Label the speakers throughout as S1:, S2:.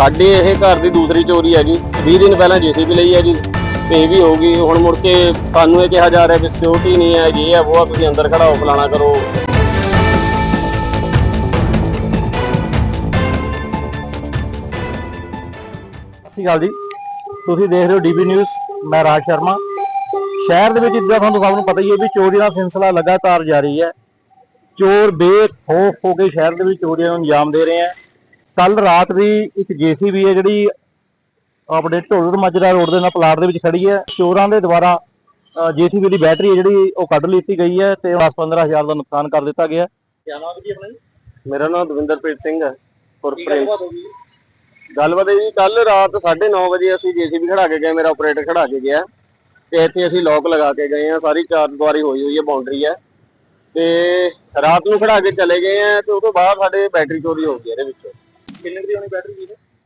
S1: ਸਾਡੇ ਇਹ ਘਰ ਦੀ ਦੂਸਰੀ ਚੋਰੀ ਹੈਗੀ। ਜੀ 20 ਦਿਨ ਪਹਿਲਾਂ ਜੀਸੀਬੀ ਲਈ ਹੈ ਜੀ। ਇਹ ਵੀ ਹੋ ਗਈ। ਹੁਣ ਮੁੜ ਕੇ ਸਾਨੂੰ ਇਹ ਕਿਹਾ ਜਾ ਰਿਹਾ ਵੀ ਸਿਕਿਉਰਿਟੀ ਨਹੀਂ ਹੈ, ਜੀ ਇਹ ਬਹੁਤ ਤੁਸੀਂ ਅੰਦਰ ਖੜਾਓ ਫਲਾਣਾ ਕਰੋ।
S2: ਸਤਿ ਸ਼੍ਰੀ ਅਕਾਲ ਜੀ। ਤੁਸੀਂ ਦੇਖ ਰਹੇ ਹੋ ਡੀਬੀ ਨਿਊਜ਼। ਮੈਂ ਰਾਜ ਸ਼ਰਮਾ। ਸ਼ਹਿਰ ਦੇ ਵਿੱਚ ਜਿੱਦਾਂ ਤੁਹਾਨੂੰ ਸਭ ਨੂੰ ਪਤਾ ਹੀ ਹੈ ਵੀ ਚੋਰੀ ਦਾ ਸਿਲਸਿਲਾ ਲਗਾਤਾਰ ਜਾਰੀ ਹੈ। ਚੋਰ ਬੇਖੌਫ ਹੋ ਕੇ ਸ਼ਹਿਰ ਦੇ ਵਿੱਚ ਚੋਰੀਆਂ ਨੂੰ ਅੰਜਾਮ ਦੇ ਰਹੇ ਆ ਕੱਲ ਰਾਤ ਦੀ ਇੱਕ ਜੀਸੀਬੀ ਹੈ ਜਿਹੜੀ ਆਪਣੇ ਢੋਲਰ ਮਾਜਰਾ ਰੋਡ ਦੇ ਨਾਲ ਪਲਾਟ ਦੇ ਵਿੱਚ ਖੜੀ ਹੈ। ਚੋਰਾਂ ਦੇ ਦੁਆਰਾ ਜੀਸੀਬੀ ਦੀ ਬੈਟਰੀ ਹੈ ਜਿਹੜੀ ਉਹ ਕੱਢ ਲਈ ਗਈ ਹੈ ਤੇ 10-15 ਹਜ਼ਾਰ ਦਾ ਨੁਕਸਾਨ ਕਰ ਦਿੱਤਾ ਗਿਆ ਕੀ ਨਾਮ ਹੈ ਜੀ ਆਪਣਾ
S1: ਮੇਰਾ ਨਾਮ ਦਵਿੰਦਰਪ੍ਰੀਤ ਸਿੰਘ ਹੈ ਉਰਫ
S2: ਕੀ
S1: ਪ੍ਰਿੰਸ
S2: ਗੱਲਬਾਤ
S1: ਜੀ ਕੱਲ ਰਾਤ 9:30 ਵਜੇ ਅਸੀਂ ਜੀਸੀਬੀ ਖੜਾ ਕੇ ਗਏ ਮੇਰਾ ਆਪਰੇਟਰ ਖੜਾ ਕੇ ਗਿਆ ਤੇ ਇੱਥੇ ਅਸੀਂ ਲੋਕ ਲਗਾ ਕੇ ਗਏ ਆ ਸਾਰੀ ਚਾਰ ਦੀਵਾਰੀ ਹੋਈ ਹੋਈ ਹੈ ਬਾਉਂਡਰੀ ਹੈ। ਤੇ ਰਾਤ ਨੂੰ ਖੜਾ ਕੇ ਚਲੇ ਗਏ ਆ ਤੇ ਉਸ ਤੋਂ ਬਾਅਦ ਸਾਡੇ ਬੈਟਰੀ ਚੋਰੀ ਹੋ ਗਈ ਇਹਦੇ ਵਿੱਚ।
S2: ਕਿੰਨੇ ਦੀ ਹੋਣੀ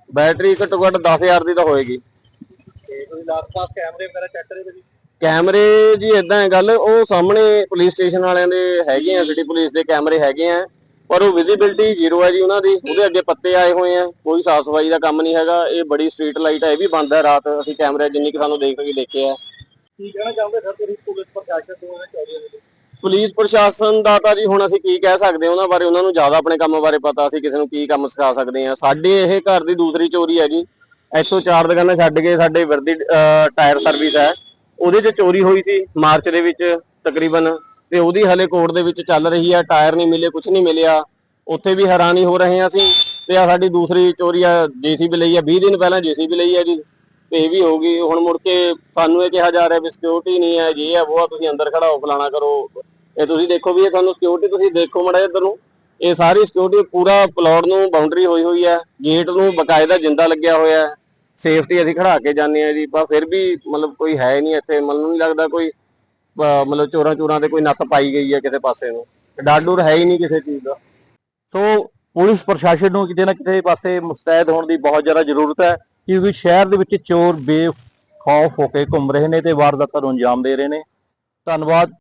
S2: ਬੈਟਰੀ
S1: ਘੱਟੋ ਘੱਟ 10000 ਦੀ ਤਾਂ ਹੋਏਗੀ।
S2: ਤੇ ਤੁਸੀਂ ਲਾਸ-ਪਾਸ ਕੈਮਰੇ ਵਗੈਰਾ ਚੈੱਕ ਕਰੇ ਤੁਸੀਂ?
S1: ਕੈਮਰੇ ਜੀ ਇਦਾਂ ਹੈ ਗੱਲ ਉਹ ਸਾਹਮਣੇ ਪੁਲਿਸ ਸਟੇਸ਼ਨ ਵਾਲਿਆਂ ਦੇ ਹੈਗੇ ਆ ਸਿਟੀ ਪੁਲਿਸ ਦੇ ਕੈਮਰੇ ਹੈਗੇ ਆ ਪਰ ਉਹ ਵਿਜ਼ਿਬਿਲਟੀ ਜ਼ੀਰੋ ਹੈ ਜੀ ਉਹਨਾਂ ਦੀ ਉਹਦੇ ਅੱਗੇ ਪੱਤੇ ਆਏ ਹੋਏ ਆ ਕੋਈ ਸਾਫ਼ ਸਫ਼ਾਈ ਦਾ ਕੰਮ ਨਹੀਂ ਹੈਗਾ ਇਹ ਬੜੀ ਸਟਰੀਟ ਲਾਈਟ ਹੈ ਇਹ ਵੀ ਬੰਦ ਹੈ ਰਾਤ ਅਸੀਂ ਕੈਮਰੇ ਜਿੰਨੀ ਕਿ ਸਾਨੂੰ ਦੇਖ ਕੇ ਆ।
S2: ਕੀ ਕਹਿਣਾ ਚਾਹੁੰਦੇ ਸਰ ਤੁਸੀਂ ਪੁਲਿਸ ਪ੍ਰਸ਼ਾਸਨ ਤੋਂ ਇਹਨਾਂ ਚੋਰੀਆਂ ਦੇ
S1: ਪੁਲਿਸ ਪ੍ਰਸ਼ਾਸਨ ਦਾ ਤਾਂ ਜੀ ਹੁਣ ਅਸੀਂ ਕੀ ਕਹਿ ਸਕਦੇ ਹਾਂ, ਉਹਨਾਂ ਬਾਰੇ, ਉਹਨਾਂ ਨੂੰ ਜ਼ਿਆਦਾ ਆਪਣੇ ਕੰਮ ਬਾਰੇ ਪਤਾ, ਅਸੀਂ ਕਿਸੇ ਨੂੰ ਕੀ ਕੰਮ ਸਿਖਾ ਸਕਦੇ ਹਾਂ। ਸਾਡੇ ਇਹ ਘਰ ਦੀ ਦੂਸਰੀ ਚੋਰੀ ਹੈ ਜੀ ਇੱਥੋਂ ਚਾਰ ਦੁਕਾਨਾਂ ਛੱਡ ਕੇ ਸਾਡੇ ਵਰਦੀ ਟਾਇਰ ਸਰਵਿਸ ਹੈ। ਉਹਦੇ 'ਚ ਚੋਰੀ ਹੋਈ ਸੀ, ਮਾਰਚ ਦੇ ਵਿੱਚ ਤਕਰੀਬਨ। ਤੇ ਉਹਦੀ ਹਲੇ ਕੋਰਟ ਦੇ ਵਿੱਚ ਚੱਲ ਰਹੀ ਹੈ ਟਾਇਰ ਨਹੀਂ ਮਿਲੇ ਕੁਝ ਨਹੀਂ ਮਿਲਿਆ। ਉੱਥੇ ਵੀ ਹੈਰਾਨੀ ਹੋ ਰਹੇ ਹਾਂ ਅਸੀਂ। ਤੇ ਆ ਸਾਡੀ ਦੂਸਰੀ ਚੋਰੀ ਆ ਜੀਸੀਬੀ ਲਈ ਆ 20 ਦਿਨ ਪਹਿਲਾਂ ਜੀਸੀਬੀ ਲਈ ਹੈ ਜੀ। ਤੇ ਇਹ ਵੀ ਹੋ ਗਈ। ਹੁਣ ਮੁੜ ਕੇ ਸਾਨੂੰ ਇਹ ਕਿਹਾ ਜਾ ਰਿਹਾ ਵੀ ਸਿਕਿਉਰਿਟੀ ਨਹੀਂ ਹੈ, ਜੇ ਹੈ ਉਹ ਤੁਸੀਂ ਅੰਦਰ ਖੜਾਓ ਫਲਾਣਾ ਕਰੋ। ਇਹ ਤੁਸੀਂ ਦੇਖੋ ਵੀ ਇਹ ਤੁਹਾਨੂੰ ਸਿਕਿਉਰਿਟੀ ਤੁਸੀਂ ਦੇਖੋ ਮੜਾ ਇੱਧਰ ਨੂੰ। ਇਹ ਸਾਰੀ ਸਿਕਿਉਰਿਟੀ ਪੂਰਾ ਪਲਾਟ ਨੂੰ ਬਾਉਂਡਰੀ ਹੋਈ ਹੋਈ ਹੈ। ਗੇਟ ਨੂੰ ਬਕਾਇਦਾ ਜਿੰਦਾ ਲੱਗਿਆ ਹੋਇਆ ਹੈ। ਸੇਫਟੀ ਅਸੀਂ ਖੜਾ ਕੇ ਜਾਂਦੇ ਆ ਜੀ, ਪਰ ਫਿਰ ਵੀ ਮਤਲਬ ਕੋਈ ਹੈ ਨਹੀਂ ਇੱਥੇ। ਮੈਨੂੰ ਨਹੀਂ ਲੱਗਦਾ ਕੋਈ ਮਤਲਬ ਚੋਰਾਂ ਚੋਰਾਂ ਤੇ ਕੋਈ ਨੱਥ ਪਾਈ ਗਈ ਹੈ ਕਿਸੇ ਪਾਸੇ ਨੂੰ। ਡਾਡੂਰ ਹੈ ਹੀ ਨਹੀਂ ਕਿਸੇ ਚੀਜ਼ ਦਾ।
S2: ਸੋ ਪੁਲਿਸ ਪ੍ਰਸ਼ਾਸਨ ਨੂੰ ਕਿਤੇ ਨਾ ਕਿਤੇ ਪਾਸੇ ਮੁਸਤੈਦ ਹੋਣ ਦੀ ਬਹੁਤ ਜ਼ਿਆਦਾ ਜ਼ਰੂਰਤ ਹੈ, ਕਿਉਂਕਿ ਸ਼ਹਿਰ ਦੇ ਵਿੱਚ ਚੋਰ ਬੇਖੌਫ ਹੋ ਕੇ ਘੁੰਮ ਰਹੇ ਨੇ ਤੇ ਵਾਰਦਾਤਾਂ ਨੂੰ ਅੰਜਾਮ ਦੇ ਰਹੇ ਨੇ। ਧੰਨਵਾਦ।